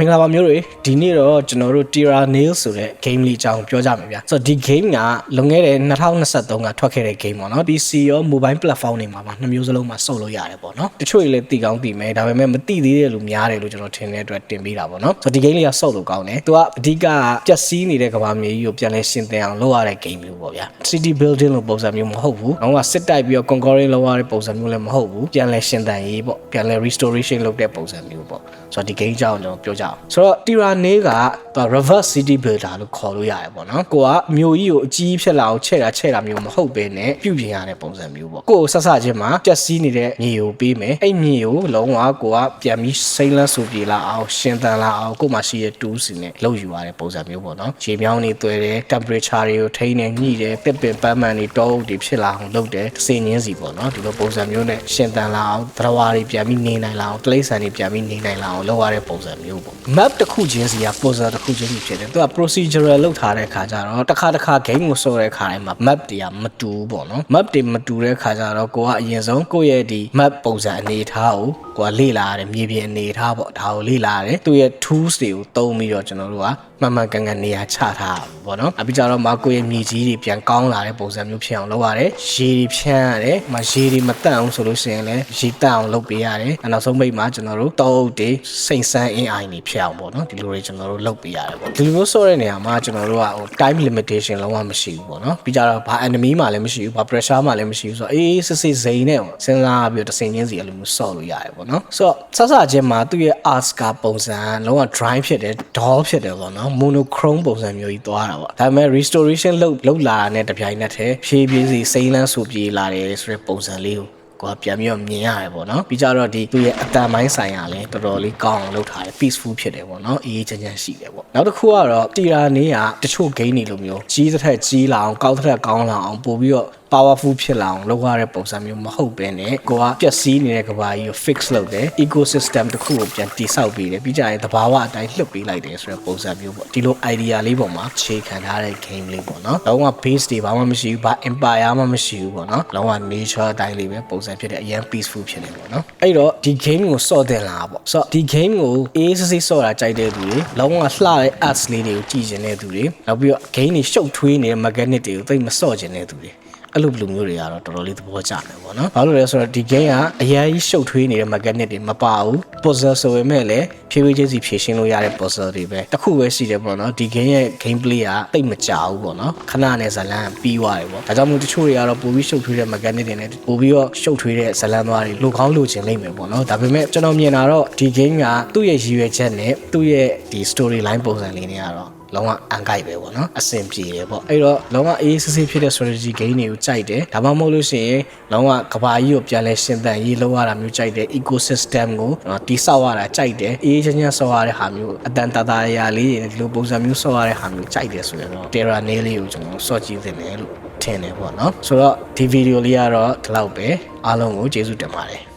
မင်္ဂလာပါမျိုးတွေဒီနေ့တော့ကျွန်တော်တို့ Tira Nail ဆိုတဲ့ game လေးအကြောင်းပြောကြမယ်ဗျာဆိုတော့ဒီ game ကလွန်ခဲ့တဲ့2023ကထွက်ခဲ့တဲ့ game ပေါ့နော် PC ရော mobile platform တွေမှာပါနှစ်မျိုးစလုံးမှာစုပ်လို့ရတယ်ပေါ့နော်တချို့တွေလည်းသိကောင်းသိမယ်ဒါပေမဲ့မသိသေးတဲ့လူများတယ်လို့ကျွန်တော်ထင်တဲ့အတွက်တင်ပေးတာပေါ့နော်ဆိုတော့ဒီ game လေးကစုပ်လို့ကောင်းတယ်သူကအဓိကပျက်စီးနေတဲ့ကဘာမြေကြီးကိုပြန်လဲရှင်းသင်အောင်လုပ်ရတဲ့ game မျိုးပေါ့ဗျာ city building လို့ပုံစံမျိုးမဟုတ်ဘူး။တော့ကစစ်တိုက်ပြီးတော့ conquering လုပ်ရတဲ့ပုံစံမျိုးလည်းမဟုတ်ဘူး။ပြန်လဲရှင်းသင်ရေးပေါ့။ပြန်လဲ restoration လုပ်တဲ့ပုံစံမျိုးပေါ့။ဆိုတော့ဒီ game ကြောင်းကျွန်တော်ပြောကြအောင်။ဆိုတော့ Tyranny ကသူ reverse city builder လို့ခေါ်လို့ရတယ်ပေါ့နော်။ကိုကမြို့ကြီးကိုအကြီးဖြစ်လာအောင်ချဲ့တာချဲ့တာမျိုးမဟုတ်ဘဲနဲ့ပြုပြင်ရတဲ့ပုံစံမျိုးပေါ့။ကိုကိုဆက်ဆချင်းမှာပျက်စီးနေတဲ့မြေကိုပေးမယ်။အဲ့မြေကိုလုံးဝကိုကပြန်ပြီးစိမ့်လန်းဆူပြေလာအောင်ရှင်းသန်လာအောင်ကို့မှာရှိတဲ့ tools တွေနဲ့လုပ်ယူရတဲ့ပုံစံမျိုးပေါ့နော်။ရေမြောင်းတွေတွေ့တယ် temperature တွေကိုထိန်းနေညှိတယ်ပစ်ပင်ပန်းမှန်တွေတောအုပ်တွေဖြစ်လာအောင်လုပ်တယ်။စင်ငင်းစီပေါ့နော်။ဒီလိုပုံစံမျိုးနဲ့ရှင်းသန်လာအောင်သရဝါတွေပြန်ပြီးနေနိုင်လာအောင်တိရစ္ဆာန်တွေပြန်ပြီးနေနိုင်လာအောင်လုပ်ရတဲ့ပုံစံမျိုးပေါ့။ map တစ်ခုချင်းစီက puzzle တစ်ခုချင်းစီဖြစ်တယ်။သူက procedural လုပ်ထားတဲ့ခါကျတော့တစ်ခါတစ်ခါ game ကိုဆော်တဲ့ခါတိုင်းမှာ map တွေကမတူဘူးပေါ့နော်။ map တွေမတူတဲ့ခါကျတော့ကိုကအရင်ဆုံးကိုယ့်ရဲ့ဒီ map ပုံစံအနေအထားကိုကိုကလေ့လာရတယ်မြေပြင်အနေအထားပေါ့ဒါကိုလေ့လာရတယ်သူ့ရဲ့ tools တွေကိုသုံးပြီးတော့ကျွန်တော်တို့က မှန်မှန်ကန်ကန်နေရာချထားတာပေါ့နော်အပြီးကြတော့မကိုရဲ့မြေကြီးတွေပြန်ကောင်းလာတဲ့ပုံစံမျိုးဖြစ်အောင်လုပ်ရတယ်ရေတွေဖြန်းရတယ်မရေတွေမတန့်အောင်ဆိုလို့ရှိရင်လည်းရေတန့်အောင်လုပ်ပေးရတယ်အနောက်ဆုံးပိတ်မှာကျွန်တော်တို့တောအုပ်တွေစိန်ဆန်းအင်းအိုင်တွေဖြစ်အောင်ပေါ့နော်ဒီလိုတွေကျွန်တော်တို့လုပ်ပေးရတယ်ပေါ့ဒီလိုမျိုးဆော့တဲ့နေရာမှာကျွန်တော်တို့ကဟို time limitation လုံးဝမရှိဘူးပေါ့နော်ပြီးကြတော့ဘာ enemy မှလည်းမရှိဘူးဘာ pressure မှလည်းမရှိဘူးဆိုတော့အေးစစ်စစ်ဇိန်နဲ့ပေါ့စဉ်းစားပြီးတော့တစ်စင်ချင်းစီအဲ့လိုမျိုးဆော့လို့ရတယ်ပေါ့နော်ဆိုတော့ဆက်စချင်းမှာသူ့ရဲ့ ask ပုံစံလုံးဝ dry ဖြစ်တယ် doll ဖြစ်တယ်ပေါ့နော် monochrome ပုံစံမျိုးကြီးသွားတာပေါ့ဒါပေမဲ့ restoration လုပ်လုပ်လာတဲ့တပြိုင်နက်တည်းဖြည်းဖြည်းစီစိမ့်လန်းဆူပြေးလာတယ်ဆိုတဲ့ပုံစံလေးကိုကိုကပြန်ပြီးတော့မြင်ရတယ်ပေါ့နော်ပြီးကြတော့ဒီသူ့ရဲ့အတန်ပိုင်းဆိုင်ရာလည်းတော်တော်လေးကောင်းအောင်လုပ်ထားတယ် peaceful ဖြစ်တယ်ပေါ့နော်အေးအေးချမ်းချမ်းရှိတယ်ပေါ့နောက်တစ်ခုကတော့တီရာနေကတချို့ game တွေလိုမျိုးကြီးတစ်ထက်ကြီးလာအောင်ကောက်တစ်ထက်ကောင်းလာအောင်ပို့ပြီးတော့ powerful ဖြစ်လာအောင်လုပ်ရတဲ့ပုံစံမျိုးမဟုတ်ဘဲနဲ့ကိုကပျက်စီးနေတဲ့ကဘာကြီးကို fix လုပ်တယ် ecosystem တစ်ခုကိုပြန်တည်ဆောက်ပေးတယ်ပြီးကြရင်သဘာဝအတိုင်းလှုပ်ပေးလိုက်တယ်ဆိုတဲ့ပုံစံမျိုးပေါ့ဒီလို idea လေးပေါ်မှာခြေခံထားတဲ့ game လေးပေါ့နော်လုံးဝ base တွေဘာမှမရှိဘူးဘာ empire မှမရှိဘူးပေါ့နော်လုံးဝ nature အတိုင်းလေးပဲပုံစံဖြစ်တဲ့အရင် peaceful ဖြစ်နေပေါ့နော်အဲ့တော့ဒီ game ကိုစော့တင်လာပေါ့ဆိုတော့ဒီ game ကိုအေးစစ်စစ်စော့တာကြိုက်တဲ့သူတွေလုံးဝလှတဲ့ ads လေးတွေကိုကြည့်ကျင်တဲ့သူတွေနောက်ပြီးတော့ game တွေရှုပ်ထွေးနေတဲ့ mechanic တွေကိုသိမစော့ကျင်တဲ့သူတွေ အဲ့လိုဘလူမျိုးတွေကတော့တော်တော်လေးသဘောကျတယ်ပေါ့နော်။ဘာလို့လဲဆိုတော့ဒီ game ကအရင်ကြီးရှုပ်ထွေးနေတဲ့ mechanic တွေမပါဘူး။ puzzle ဆိုပေမဲ့လည်းဖြည်းဖြည်းချင်းစီဖြည့်ရှင်းလို့ရတဲ့ puzzle တွေပဲ။တစ်ခုပဲရှိတယ်ပေါ့နော်။ဒီ game ရဲ့ gameplay ကတိတ်မကြဘူးပေါ့နော်။ခဏနဲ့ဇလန်းပြီးသွားတယ်ပေါ့။ဒါကြောင့်မို့တချို့တွေကတော့ပိုပြီးရှုပ်ထွေးတဲ့ mechanic တွေနဲ့ပိုပြီးတော့ရှုပ်ထွေးတဲ့ဇလန်းသွားတွေလိုကောင်းလိုချင်လိမ့်မယ်ပေါ့နော်။ဒါပေမဲ့ကျွန်တော်မြင်တာတော့ဒီ game ကသူ့ရဲ့ရည်ရွယ်ချက်နဲ့သူ့ရဲ့ဒီ storyline ပုံစံလေးတွေကတော့ လုံးဝအန်ကိုက်ပဲပေါ့နော်အဆင်ပြေတယ်ပေါ့အဲ့တော့လုံးဝအေးစစ်စစ်ဖြစ်တဲ့ strategy game တွေကိုကြိုက်တယ်ဒါမှမဟုတ်လို့ရှိရင်လုံးဝကဘာကြီးကိုပြန်လဲရှင်းသန်ရေးလောက်ရတာမျိုးကြိုက်တယ် ecosystem ကိုတိဆောက်ရတာကြိုက်တယ်အေးချမ်းချမ်းဆောက်ရတဲ့ဟာမျိုးအတန်တတာရာလေးတွေဒီလိုပုံစံမျိုးဆောက်ရတဲ့ဟာမျိုးကြိုက်တယ်ဆိုရင်တော့ Terra Nail လေးကိုကျွန်တော်စော့ကြည့်သင့်တယ်လို့ထင်တယ်ပေါ့နော်ဆိုတော့ဒီဗီဒီယိုလေးကတော့ဒီလောက်ပဲအားလုံးကိုကျေးဇူးတင်ပါတယ်